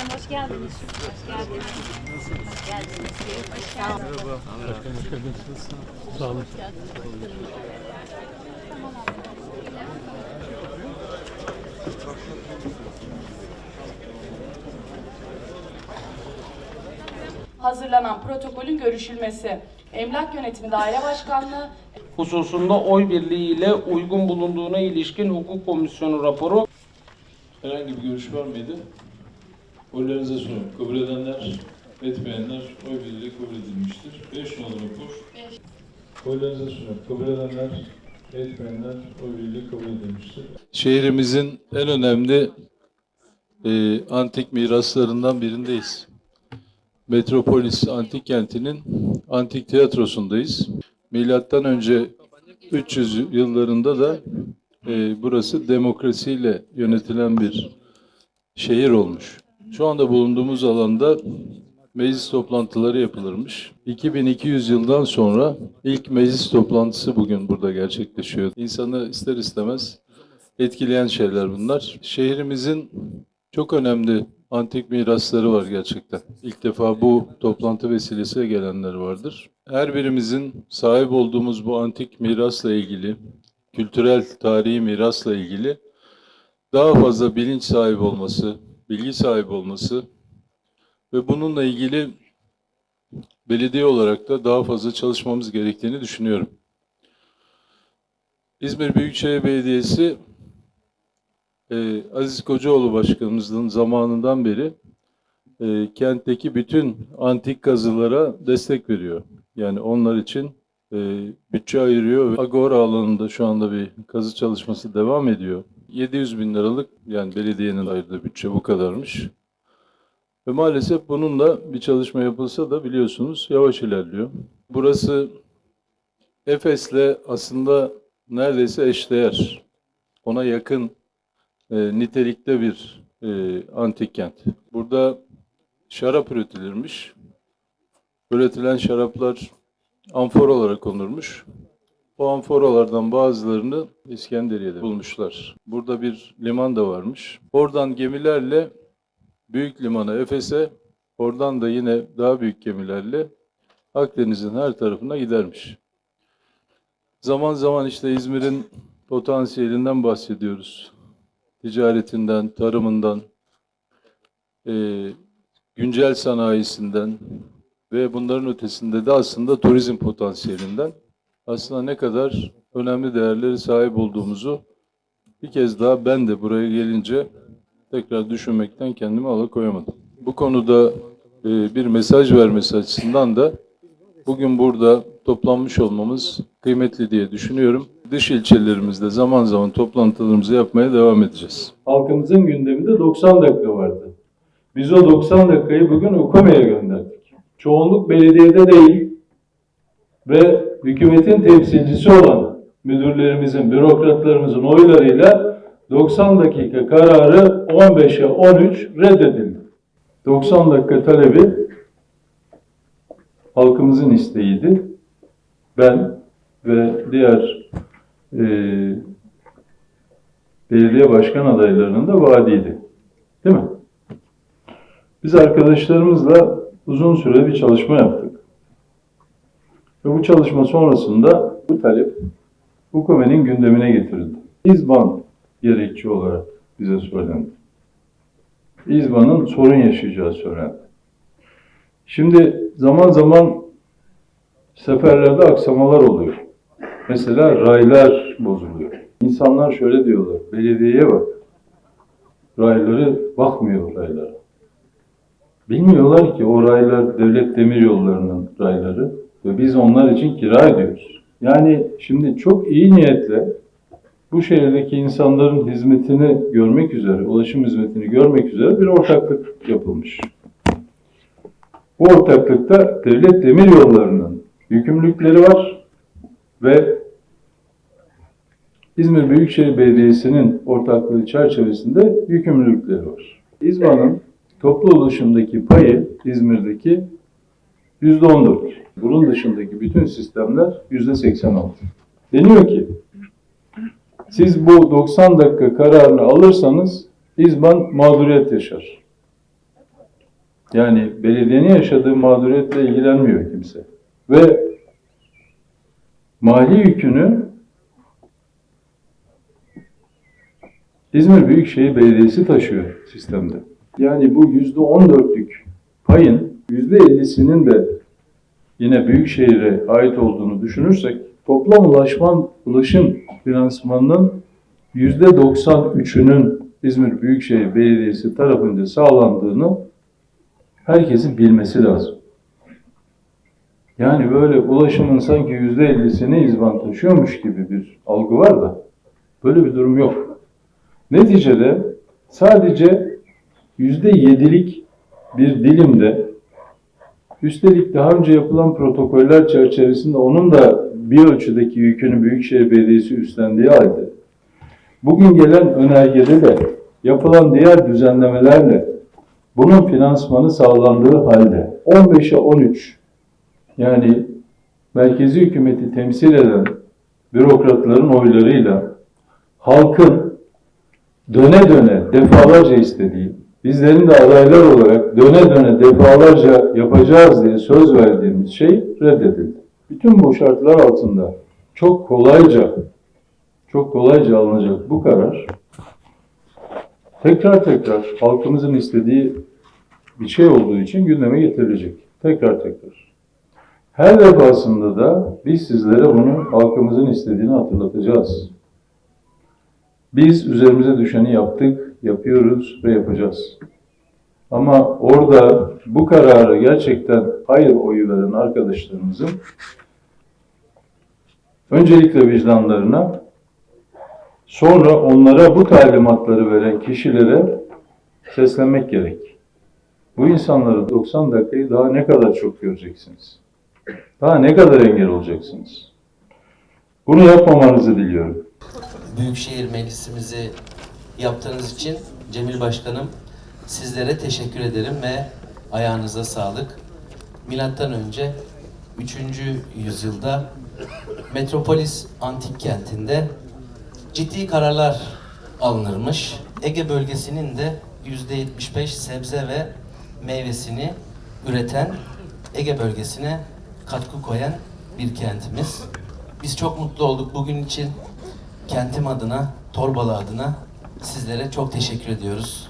efendim, hoş geldiniz. Hoş geldiniz. Hoş geldiniz. Hoş geldiniz. Sağ olun. hazırlanan protokolün görüşülmesi. Emlak Yönetimi Daire Başkanlığı hususunda oy birliğiyle uygun bulunduğuna ilişkin hukuk komisyonu raporu Herhangi bir görüş var mıydı? Oylarınıza sunuyorum. Kabul edenler, etmeyenler oy birliğiyle kabul edilmiştir. 5 numaralı rapor. Oylarınıza sunuyorum. Kabul edenler, etmeyenler oy birliğiyle kabul edilmiştir. Şehrimizin en önemli e, antik miraslarından birindeyiz. Metropolis Antik Kenti'nin antik tiyatrosundayız. Milattan önce 300 yıllarında da e, burası demokrasiyle yönetilen bir şehir olmuş. Şu anda bulunduğumuz alanda meclis toplantıları yapılırmış. 2200 yıldan sonra ilk meclis toplantısı bugün burada gerçekleşiyor. İnsanı ister istemez etkileyen şeyler bunlar. Şehrimizin çok önemli antik mirasları var gerçekten. İlk defa bu toplantı vesilesiyle gelenler vardır. Her birimizin sahip olduğumuz bu antik mirasla ilgili, kültürel tarihi mirasla ilgili daha fazla bilinç sahibi olması, bilgi sahibi olması ve bununla ilgili belediye olarak da daha fazla çalışmamız gerektiğini düşünüyorum. İzmir Büyükşehir Belediyesi e, Aziz Kocaoğlu Başkanımızın zamanından beri e, kentteki bütün antik kazılara destek veriyor. Yani onlar için e, bütçe ayırıyor. Agora alanında şu anda bir kazı çalışması devam ediyor. 700 bin liralık yani belediyenin ayırdığı bütçe bu kadarmış. Ve maalesef bununla bir çalışma yapılsa da biliyorsunuz yavaş ilerliyor. Burası Efes'le aslında neredeyse eşdeğer. Ona yakın e, nitelikte bir e, antik kent. Burada şarap üretilirmiş. Üretilen şaraplar amfor olarak konurmuş. O amforalardan bazılarını İskenderiye'de bulmuşlar. Burada bir liman da varmış. Oradan gemilerle büyük limana Efes'e, oradan da yine daha büyük gemilerle Akdeniz'in her tarafına gidermiş. Zaman zaman işte İzmir'in potansiyelinden bahsediyoruz. Ticaretinden, tarımından, eee, güncel sanayisinden ve bunların ötesinde de aslında turizm potansiyelinden aslında ne kadar önemli değerleri sahip olduğumuzu bir kez daha ben de buraya gelince tekrar düşünmekten kendimi alıkoyamadım. Bu konuda e, bir mesaj vermesi açısından da bugün burada toplanmış olmamız kıymetli diye düşünüyorum. Dış ilçelerimizde zaman zaman toplantılarımızı yapmaya devam edeceğiz. Halkımızın gündeminde 90 dakika vardı. Biz o 90 dakikayı bugün UKOME'ye gönderdik. Çoğunluk belediyede değil ve hükümetin temsilcisi olan müdürlerimizin, bürokratlarımızın oylarıyla 90 dakika kararı 15'e 13 reddedildi. 90 dakika talebi halkımızın isteğiydi. Ben ve diğer e, belediye başkan adaylarının da vaadiydi. Değil mi? Biz arkadaşlarımızla uzun süre bir çalışma yaptık. Ve bu çalışma sonrasında bu talep hukumenin gündemine getirildi. İzban gerekçe olarak bize söylendi. İzban'ın sorun yaşayacağı söylendi. Şimdi zaman zaman seferlerde aksamalar oluyor. Mesela raylar bozuluyor. İnsanlar şöyle diyorlar, belediyeye bak. Rayları bakmıyor raylara. Bilmiyorlar ki o raylar devlet demir yollarının rayları ve biz onlar için kira ediyoruz. Yani şimdi çok iyi niyetle bu şehirdeki insanların hizmetini görmek üzere, ulaşım hizmetini görmek üzere bir ortaklık yapılmış. Bu ortaklıkta devlet demir yollarının yükümlülükleri var ve İzmir Büyükşehir Belediyesi'nin ortaklığı çerçevesinde yükümlülükleri var. İzban'ın toplu ulaşımdaki payı İzmir'deki yüzde on dört. Bunun dışındaki bütün sistemler yüzde seksen altı. Deniyor ki siz bu 90 dakika kararını alırsanız İzban mağduriyet yaşar. Yani belediyenin yaşadığı mağduriyetle ilgilenmiyor kimse. Ve mali yükünü İzmir Büyükşehir Belediyesi taşıyor sistemde. Yani bu yüzde on dörtlük payın yüzde ellisinin de yine Büyükşehir'e ait olduğunu düşünürsek toplam ulaşman, ulaşım finansmanının yüzde 93'ünün İzmir Büyükşehir Belediyesi tarafınca sağlandığını herkesin bilmesi lazım. Yani böyle ulaşımın sanki yüzde ellisini izban taşıyormuş gibi bir algı var da böyle bir durum yok. Neticede sadece yüzde yedilik bir dilimde üstelik daha önce yapılan protokoller çerçevesinde onun da bir ölçüdeki yükünü Büyükşehir Belediyesi üstlendiği halde bugün gelen önergede de yapılan diğer düzenlemelerle bunun finansmanı sağlandığı halde 15'e 13 yani merkezi hükümeti temsil eden bürokratların oylarıyla halkın döne döne defalarca istediği, bizlerin de adaylar olarak döne döne defalarca yapacağız diye söz verdiğimiz şey reddedildi. Bütün bu şartlar altında çok kolayca, çok kolayca alınacak bu karar tekrar tekrar halkımızın istediği bir şey olduğu için gündeme getirilecek. Tekrar tekrar. Her defasında da biz sizlere bunu halkımızın istediğini hatırlatacağız. Biz üzerimize düşeni yaptık, yapıyoruz ve yapacağız. Ama orada bu kararı gerçekten hayır oyu veren arkadaşlarımızın öncelikle vicdanlarına, sonra onlara bu talimatları veren kişilere seslenmek gerek. Bu insanları 90 dakikayı daha ne kadar çok göreceksiniz? Daha ne kadar engel olacaksınız? Bunu yapmamanızı diliyorum. Büyükşehir Meclisimizi yaptığınız için Cemil Başkanım sizlere teşekkür ederim ve ayağınıza sağlık. Milattan önce 3. yüzyılda Metropolis antik kentinde ciddi kararlar alınırmış. Ege bölgesinin de %75 sebze ve meyvesini üreten Ege bölgesine katkı koyan bir kentimiz. Biz çok mutlu olduk bugün için kentim adına, Torbalı adına sizlere çok teşekkür ediyoruz.